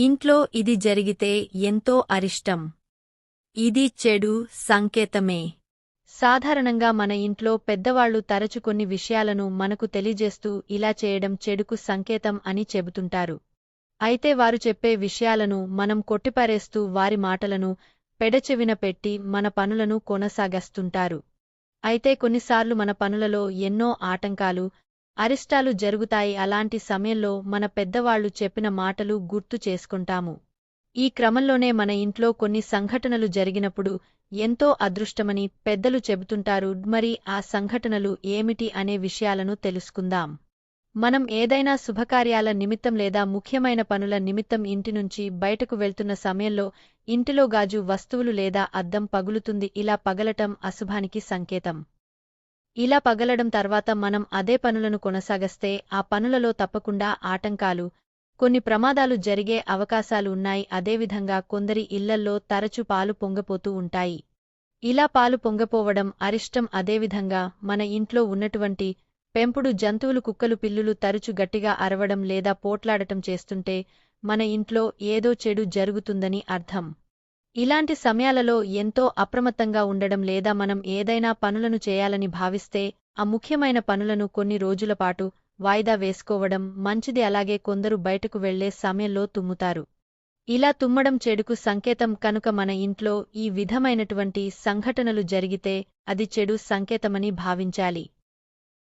ఇంట్లో ఇది జరిగితే ఎంతో అరిష్టం. ఇది చెడు సంకేతమే. సాధారణంగా మన ఇంట్లో పెద్దవాళ్ళు తరచు కొన్ని విషయాలను మనకు తెలియజేస్తూ ఇలా చేయడం చెడుకు సంకేతం అని చెబుతుంటారు. అయితే వారు చెప్పే విషయాలను మనం కొట్టిపారేస్తూ వారి మాటలను పెడచెవిన పెట్టి మన పనులను కొనసాగస్తుంటారు. అయితే కొన్నిసార్లు మన పనులలో ఎన్నో ఆటంకాలు అరిష్టాలు జరుగుతాయి అలాంటి సమయంలో మన పెద్దవాళ్ళు చెప్పిన మాటలు గుర్తు చేసుకుంటాము. ఈ క్రమంలోనే మన ఇంట్లో కొన్ని సంఘటనలు జరిగినప్పుడు ఎంతో అదృష్టమని పెద్దలు చెబుతుంటారు మరి ఆ సంఘటనలు ఏమిటి అనే విషయాలను తెలుసుకుందాం. మనం ఏదైనా శుభకార్యాల నిమిత్తం లేదా ముఖ్యమైన పనుల నిమిత్తం ఇంటి నుంచి బయటకు వెళ్తున్న సమయంలో ఇంటిలో గాజు వస్తువులు లేదా అద్దం పగులుతుంది ఇలా పగలటం అశుభానికి సంకేతం. ఇలా పగలడం తర్వాత మనం అదే పనులను కొనసాగస్తే ఆ పనులలో తప్పకుండా ఆటంకాలు కొన్ని ప్రమాదాలు జరిగే అవకాశాలు ఉన్నాయి. అదేవిధంగా కొందరి ఇళ్ళల్లో తరచు పాలు పొంగపోతూ ఉంటాయి. ఇలా పాలు పొంగపోవడం అరిష్టం. అదేవిధంగా మన ఇంట్లో ఉన్నటువంటి పెంపుడు జంతువులు కుక్కలు పిల్లులు తరచు గట్టిగా అరవడం లేదా పోట్లాడటం చేస్తుంటే మన ఇంట్లో ఏదో చెడు జరుగుతుందని అర్థం. ఇలాంటి సమయాలలో ఎంతో అప్రమత్తంగా ఉండడం లేదా మనం ఏదైనా పనులను చేయాలని భావిస్తే ఆ ముఖ్యమైన పనులను కొన్ని రోజులపాటు వాయిదా వేసుకోవడం మంచిది. అలాగే కొందరు బయటకు వెళ్ళే సమయంలో తుమ్ముతారు. ఇలా తుమ్మడం చెడుకు సంకేతం కనుక మన ఇంట్లో ఈ విధమైనటువంటి సంఘటనలు జరిగితే అది చెడు సంకేతమని భావించాలి.